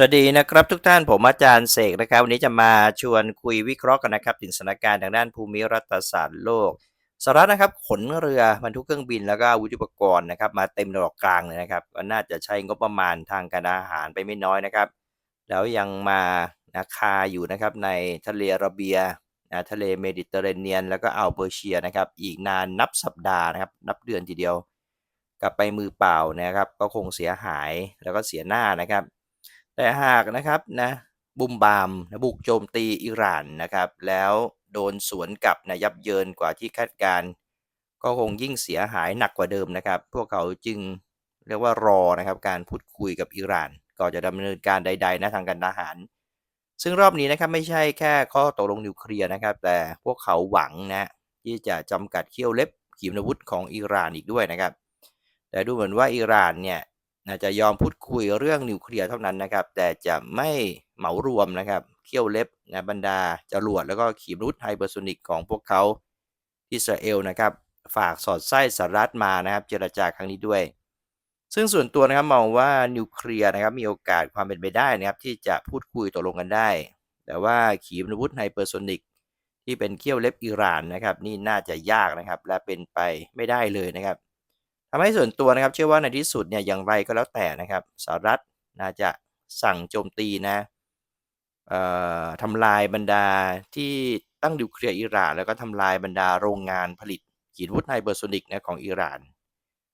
สวัสดีนะครับทุกท่านผมอาจารย์เสกนะครับ วันนี้จะมาชวนคุยวิเคราะห์กันนะครับ ถึงสถานการณ์ทางด้านภูมิรัฐศาสตร์โลกสหรัฐนะครับขนเรือบรรทุกเครื่องบินแล้วก็วุธยุปกรณ์นะครับ มาเต็มระดับกลางเลยนะครับก็น่าจะใช้งบประมาณทางการอาหารไปไม่น้อยนะครับ แล้วยังมานาคาอยู่นะครับในทะเลอาระเบียนะทะเลเมดิเตอร์เรเนียน แล้วก็อ่าวเปอร์เซียนะครับ อีกนานนับสัปดาห์นะครับ นับเดือนทีเดียว กลับไปมือเปล่านะครับ ก็คงเสียหายแล้วก็เสียหน้านะครับ แต่หากนะครับนะบุมบามนะบุกโจมตีอิหร่านนะครับ แล้วโดนสวนกลับนะยับเยินกว่าที่คาดการก็คงยิ่งเสียหายหนักกว่าเดิมนะครับ พวกเขาจึงเรียกว่ารอนะครับการพูดคุยกับอิหร่านก่อนจะดำเนินการใดๆนะทางการทหาร ซึ่งรอบนี้นะครับไม่ใช่แค่ข้อตกลงนิวเคลียร์นะครับ แต่พวกเขาหวังนะที่จะจำกัดเขี้ยวเล็บขีปนาวุธของอิหร่านอีกด้วยนะครับ แต่ดูเหมือนว่าอิหร่านเนี่ย น่าจะยอมพูดคุยเรื่องนิวเคลียร์เท่านั้นนะครับ แต่จะไม่เหมารวมนะครับ เขี้ยวเล็บนะบรรดาจรวดแล้วก็ขีปนาวุธไฮเปอร์โซนิกของพวกเขาอิสราเอลนะครับ ฝากสอดไส้สหรัฐมานะครับ เจรจาครั้งนี้ด้วย ซึ่งส่วนตัวนะครับมองว่านิวเคลียร์นะครับมีโอกาสความเป็นไปได้นะครับ ที่จะพูดคุยตกลงกันได้ แต่ว่าขีปนาวุธไฮเปอร์โซนิกที่เป็นเขี้ยวเล็บอิหร่านนะครับ นี่น่าจะยากนะครับ และเป็นไปไม่ได้เลยนะครับ ทำให้ส่วนตัวนะครับเชื่อว่าในที่สุดเนี่ยอย่างไรก็แล้วแต่นะครับสหรัฐน่าจะสั่งโจมตีนะทำลายบรรดาที่ตั้งดิวเคลียร์อิหร่าน แล้วก็ทำลายบรรดาโรงงานผลิตขีดวุธไฮเปอร์โซนิกนะของอิหร่าน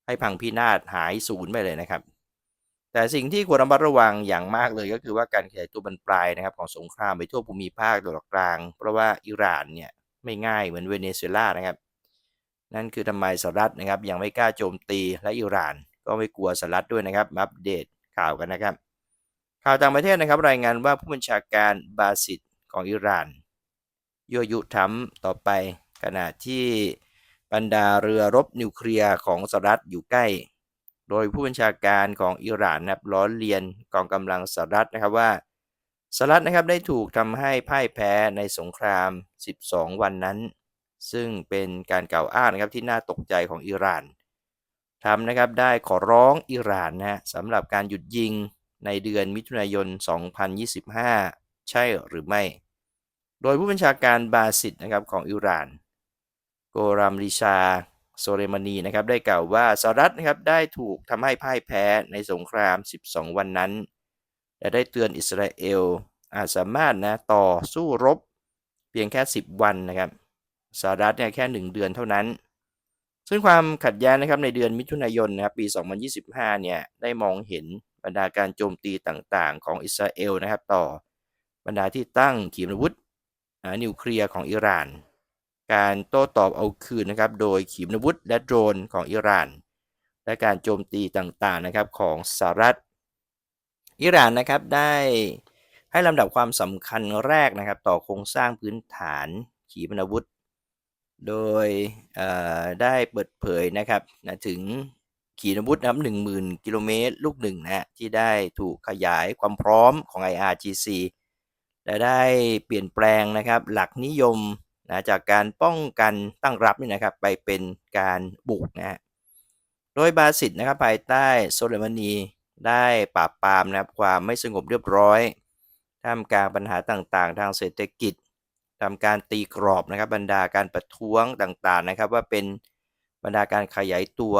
ให้พังพินาศหายสูญไปเลยนะครับ แต่สิ่งที่ควรระมัดระวังอย่างมากเลยก็คือว่าการขยายตัวบรรปลายนะครับของสงครามไปทั่วภูมิภาคตะวันออกกลาง เพราะว่าอิหร่านเนี่ยไม่ง่ายเหมือนเวเนซุเอลานะครับ นั่นคือทำไมสหรัฐนะครับยังไม่กล้าโจมตีและอิหร่าน ก็ไม่กลัวสหรัฐด้วยนะครับอัปเดตข่าวกันนะครับ ข่าวต่างประเทศนะครับรายงานว่าผู้บัญชาการบาสิตของอิหร่านยั่วยุทำต่อไปขณะที่บรรดาเรือรบนิวเคลียร์ของสหรัฐอยู่ใกล้ โดยผู้บัญชาการของอิหร่านนะครับล้อเลียนกองกำลังสหรัฐนะครับว่าสหรัฐนะครับได้ถูกทำให้พ่ายแพ้ในสงคราม 12 วันนั้น ซึ่งเป็นการกล่าวอ้างนะครับที่น่าตกใจของอิหร่านทำนะครับได้ขอร้องอิหร่านนะสำหรับการหยุดยิงในเดือนมิถุนายน 2025 ใช่หรือไม่ โดยผู้บัญชาการบาสิตนะครับของอิหร่าน โกรัมริชาโซเลมานีนะครับได้กล่าวว่าสหรัฐนะครับได้ถูกทำให้พ่ายแพ้ในสงคราม 12 วันนั้น และได้เตือนอิสราเอลอาจสามารถนะต่อสู้รบเพียงแค่ 10 วันนะครับ สหรัฐเนี่ยแค่ 1 เดือนเท่านั้น ซึ่งความขัดแย้งนะครับในเดือนมิถุนายนนะครับปี 2025 เนี่ยได้มองเห็นบรรดาการโจมตีต่างๆ ของอิสราเอลนะครับต่อบรรดาที่ตั้งขีปนาวุธนิวเคลียร์ของอิหร่าน การโต้ตอบเอาคืนนะครับโดยขีปนาวุธและโดรนของอิหร่าน และการโจมตีต่างๆนะครับของสหรัฐ อิหร่านนะครับได้ให้ลำดับความสำคัญแรกนะครับต่อโครงสร้างพื้นฐานขีปนาวุธ โดยได้เปิดเผยนะครับนะถึงขีนาวุธนะครับ10,000 กิโลเมตรลูกหนึ่งนะที่ได้ถูกขยายความพร้อมของ IRGC และได้เปลี่ยนแปลงนะครับหลักนิยมนะจากการป้องกันตั้งรับนี่นะครับไปเป็นการบุกนะฮะโดยบาสิตนะครับภายใต้โซเลมานีได้ปราบปรามนะครับความไม่สงบเรียบร้อยท่ามกลางปัญหาต่างๆ ทางเศรษฐกิจ ทำการตีกรอบนะครับบรรดาการประท้วงต่างๆนะครับ ว่าเป็นบรรดาการขยายตัว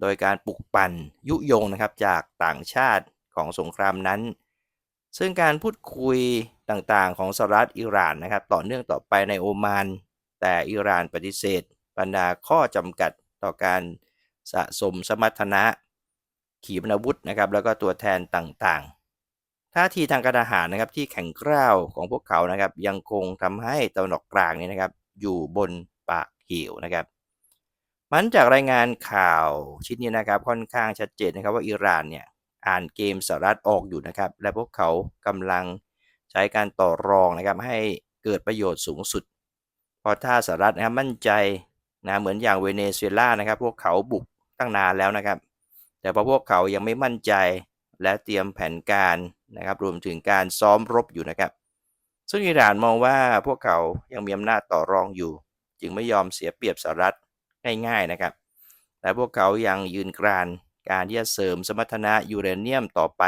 โดยการปลุกปั่นยุยงนะครับจากต่างชาติของสงครามนั้น ซึ่งการพูดคุยต่างๆ ของสหรัฐอิหร่านนะครับ ต่อเนื่องต่อไปในโอมาน แต่อิหร่านปฏิเสธ บรรดาข้อจำกัดต่อการสะสมสมรรถนะขีปนาวุธนะครับ แล้วก็ตัวแทนต่างๆ ท่าทีทางการทหารนะครับที่แข็งกร้าวของพวกเขานะครับ ยังคงทำให้ตะวันออกกลางนี่นะครับ อยู่บนปากเหวนะครับ มันจากรายงานข่าวชิ้นนี้นะครับค่อนข้างชัดเจนนะครับว่าอิหร่านเนี่ยอ่านเกมสหรัฐออกอยู่นะครับ และพวกเขากำลังใช้การต่อรองนะครับ ให้เกิดประโยชน์สูงสุดเพราะถ้าสหรัฐนะครับมั่นใจนะเหมือนอย่างเวเนซุเอลานะครับ พวกเขาบุกตั้งนานแล้วนะครับ แต่พอพวกเขายังไม่มั่นใจและเตรียมแผนการ นะครับรวมถึงการซ้อมรบอยู่นะครับ ซึ่งอิหร่านมองว่าพวกเขายังมีอำนาจต่อรองอยู่ จึงไม่ยอมเสียเปรียบสหรัฐง่ายๆนะครับแต่พวกเขายังยืนกรานการที่จะเสริมสมรรถนะยูเรเนียมต่อไป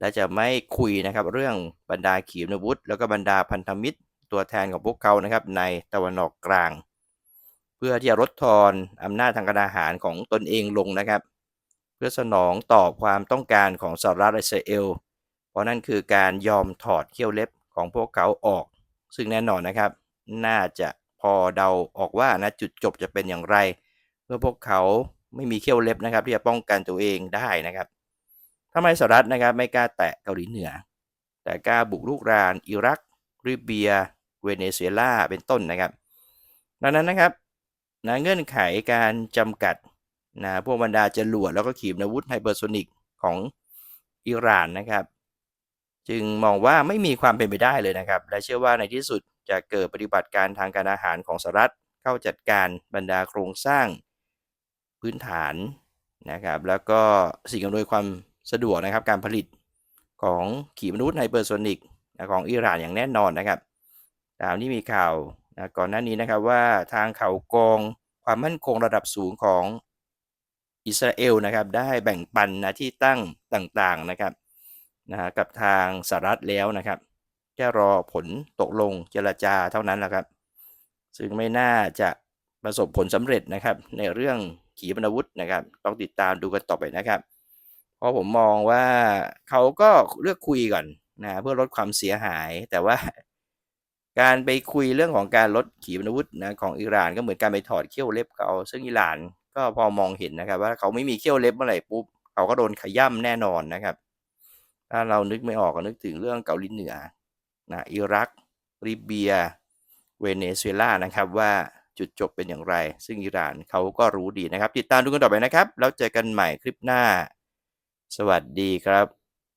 และจะไม่คุยนะครับเรื่องบรรดาขีปนาวุธ แล้วก็บรรดาพันธมิตรตัวแทนของพวกเขานะครับในตะวันออกกลาง เพื่อที่จะลดทอนอำนาจทางการอาหารของตนเองลงนะครับ เพื่อสนองตอบความต้องการของสหรัฐอิสราเอล ราะนั่นคือการยอมถอดเขี้ยวเล็บของพวกเขาออก ซึ่งแน่นอนนะครับ น่าจะพอเดาออกว่านะจุดจบจะเป็นอย่างไร เมื่อพวกเขาไม่มีเขี้ยวเล็บนะครับ ที่จะป้องกันตัวเองได้นะครับทำไมสหรัฐนะครับไม่กล้าแตะเกาหลีเหนือ แต่กล้าบุกรุกราน อิรักริเบีย เวเนซุเอลาเป็นต้นนะครับ ดังนั้นนะครับนะเงื่อนไขการจำกัดนะพวกบรรดาจรวดแล้วก็ขีปนาวุธไฮเปอร์โซนิกของอิหร่านนะครับ จึงมองว่าไม่มีความเป็นไปได้เลยนะครับ และเชื่อว่าในที่สุดจะเกิดปฏิบัติการทางการอาหารของสหรัฐเข้าจัดการบรรดาโครงสร้างพื้นฐานนะครับแล้วก็สิ่งอำนวยความสะดวกนะครับการผลิตของขีปนาวุธไฮเปอร์โซนิกของอิหร่านอย่างแน่นอนนะครับ ตามที่มีข่าวนะก่อนหน้านี้นะครับว่าทางเขากองความมั่นคงระดับสูงของอิสราเอลนะครับได้แบ่งปันนะที่ตั้งต่างๆนะครับ นะฮะกับทางสหรัฐแล้วนะครับแค่รอผลตกลงเจรจาเท่านั้นแหละครับ ซึ่งไม่น่าจะประสบผลสำเร็จนะครับ ในเรื่องขีปนาวุธนะครับ ต้องติดตามดูกันต่อไปนะครับ เพราะผมมองว่าเขาก็เลือกคุยก่อนนะเพื่อลดความเสียหายแต่ว่าการไปคุยเรื่องของการลดขีปนาวุธนะของอิหร่านก็เหมือนการไปถอดเขี้ยวเล็บเขาซึ่งอิหร่านก็พอมองเห็นนะครับ ว่าเขาไม่มีเขี้ยวเล็บเมื่อไหร่ปุ๊บเขาก็โดนขย่ำแน่นอนนะครับ ถ้าเรานึกไม่ออกก็นึกถึงเรื่องเกาหลีเหนือนะอิรักริเบีย เวเนซุเอลานะครับว่าจุดจบเป็นอย่างไร ซึ่งอิหร่านเขาก็รู้ดีนะครับ ติดตามดูกันต่อไปนะครับ แล้วเจอกันใหม่คลิปหน้า สวัสดีครับ